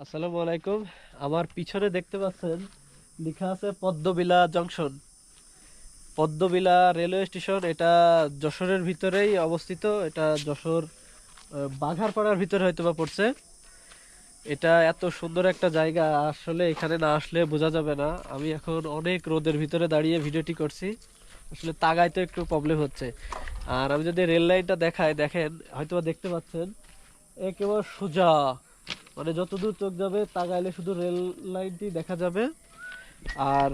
আসসালামু আলাইকুম। আমার পিছনে দেখতে পাচ্ছেন, লেখা আছে Padmabila junction. Padmabila railway station, এটা যশোরের ভিতরেই অবস্থিত। এটা যশোর বাঘারপাড়ার ভিতরে হয়তো বা পড়ছে। এটা এত সুন্দর একটা জায়গা, আসলে এখানে না আসলে বোঝা যাবে না। আমি এখন অনেক রোদের ভিতরে দাঁড়িয়ে ভিডিওটি করছি। আসলে তাগায় তো একটু প্রবলেম হচ্ছে। আর আমি যদি রেল লাইনটা দেখাই, দেখেন হয়তো দেখতে পাচ্ছেন, একেবারে সোজা। মানে যত দূর চোখ যাবে, তাকাইলে শুধু রেল লাইনটি দেখা যাবে। আর,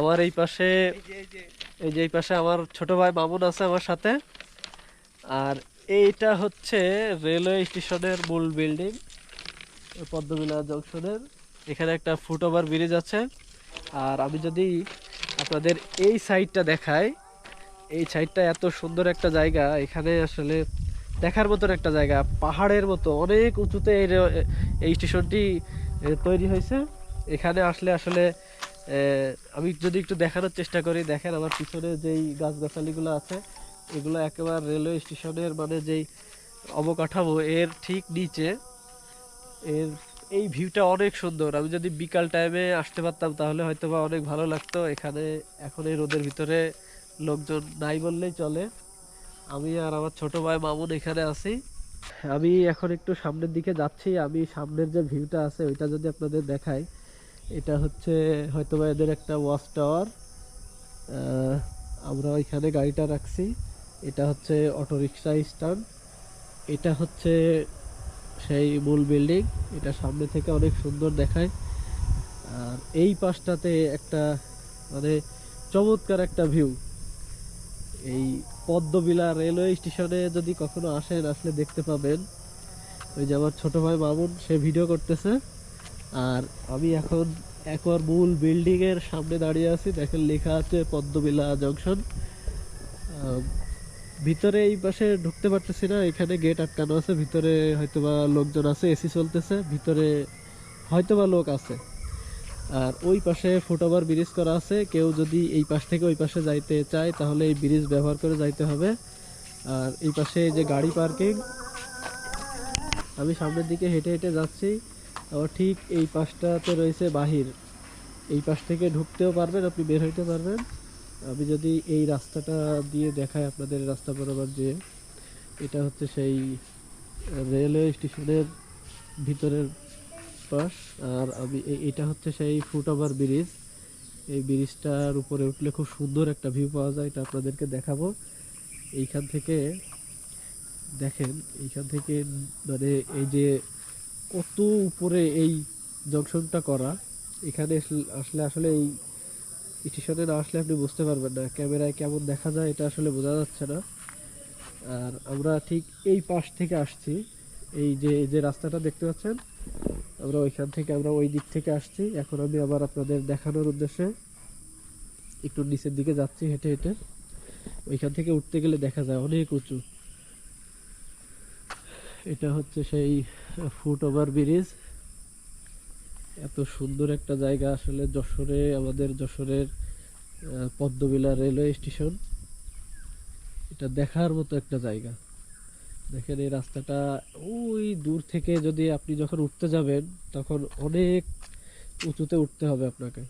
আমার এই পাশে, এই যে এই পাশে আমার ছোট ভাই মামুন আছে আমার সাথে। আর এইটা হচ্ছে রেলওয়ে স্টেশনের মূল বিল্ডিং, পদ্মবিলা জংশনের। এখানে একটা ফুট ওভার ব্রিজ আছে। আর আমি যদি আপনাদের এই সাইডটা দেখাই, এই সাইডটা এত সুন্দর একটা জায়গা, এখানে আসলে দেখার মতন একটা জায়গা, পাহাড়ের মতো, অনেক উঁচুতে এই এই স্টেশনটি তৈরি হয়েছে। এখানে আসলে আসলে আমি যদি একটু দেখানোর চেষ্টা করি, দেখেন আমার পিছনে যেই গাছগাছালিগুলো আছে, এগুলো একেবারে রেলওয়ে স্টেশনের মানে যেই অবকাঠামো, এর ঠিক নিচে, এর এই ভিউটা অনেক সুন্দর। আমি যদি বিকাল টাইমে আসতে পারতাম, তাহলে হয়তো বা অনেক ভালো লাগতো। এখানে এখন এই রোদের ভিতরে লোকজন নাই বললেই চলে। আমি আর আমার ছোট ভাই মামুন এখানে আছি। আমি এখন একটু সামনের দিকে যাচ্ছি। আমি সামনের যে ভিউটা আছে, ওইটা যদি আপনাদের দেখাই, এটা হচ্ছে হয়তোবা এদের একটা ওয়াচ টাওয়ার। আমরা ওইখানে গাড়িটা রাখছি। এটা হচ্ছে অটো রিক্সা স্ট্যান্ড। এটা হচ্ছে সেই মূল বিল্ডিং। এটা সামনে থেকে অনেক সুন্দর দেখায়। আর এই পাশটাতে একটা মানে চমৎকার একটা ভিউ। এই পদ্মবিলা রেলওয়ে স্টেশনে যদি কখনো আসেন, আসলে দেখতে পাবেন। ওই যে আমার ছোট ভাই মামুন, সে ভিডিও করতেছে। আর আমি এখন একবার মূল বিল্ডিং এর সামনে দাঁড়িয়ে আছি। দেখেন লেখা আছে পদ্মবিলা জংশন। ভিতরে এই পাশে ঢুকতে পারতেছি না। এখানে গেট আটকানো আছে। ভিতরে হয়তোবা লোকজন আছে, এসি চলতেছে। ভিতরে হয়তোবা লোক আছে। আর ওই পাশে ফুটওভার ব্রিজ করা আছে। কেউ যদি এই পাশ থেকে ওই পাশে যাইতে চায়, তাহলে এই ব্রিজ ব্যবহার করে যাইতে হবে। আর এই পাশে যে গাড়ি পার্কিং, আমি সামনের দিকে হেঁটে হেঁটে যাচ্ছি। আবার ঠিক এই পাশটাতে রয়েছে বাহির। এই পাশ থেকে ঢুকতেও পারবেন, আপনি বের হইতে পারবেন। আমি যদি এই রাস্তাটা দিয়ে দেখাই আপনাদের রাস্তা বরাবর যে, এটা হচ্ছে সেই রেলওয়ে স্টেশনের ভিতরের পাশ, আর আমি এটা হচ্ছে সেই ফুট ওভার ব্রিজ এই ব্রিজটার উপরে উঠলে খুব সুন্দর একটা ভিউ পাওয়া যায়, এটা আপনাদেরকে দেখাবো। এইখান থেকে দেখেন, এইখান থেকে মানে এই যে কত উপরে এই জংশনটা করা, এখানে আসলে- আসলে আসলে এই স্টেশনে না আসলে আপনি বুঝতে পারবেন না, ক্যামেরায় কেমন দেখা যায় এটা আসলে বোঝা যাচ্ছে না। আর আমরা ঠিক এই পাশ থেকে আসছি, এই যে যে রাস্তাটা দেখতে পাচ্ছেন আমরা ওইখান থেকে, আমরা ওই দিক থেকে আসছি। এখন আমি আবার আপনাদের দেখানোর উদ্দেশ্যে একটু নিচের দিকে যাচ্ছি হেঁটে হেঁটে। ওইখান থেকে উঠতে গেলে দেখা যায় অনেক উঁচু। এটা হচ্ছে সেই ফুট ওভার ব্রিজ। এত সুন্দর একটা জায়গা আসলে যশোরে, আমাদের যশোরের পদ্মবিলা রেলওয়ে স্টেশন। এটা দেখার মতো একটা জায়গা। দেখেন এই রাস্তাটা ওই দূর থেকে যদি আপনি যখন উঠতে যাবেন, তখন অনেক উঁচুতে উঠতে হবে আপনাকে।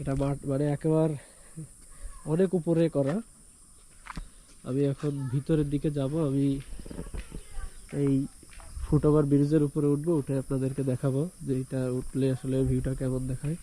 এটা মাঠ মানে একেবারে অনেক উপরে করা। আমি এখন ভিতরের দিকে যাব, আমি এই ফুটওভার ব্রিজের উপরে উঠবো, উঠে আপনাদেরকে দেখাবো যে এটা উঠলে আসলে ভিউটা কেমন দেখায়।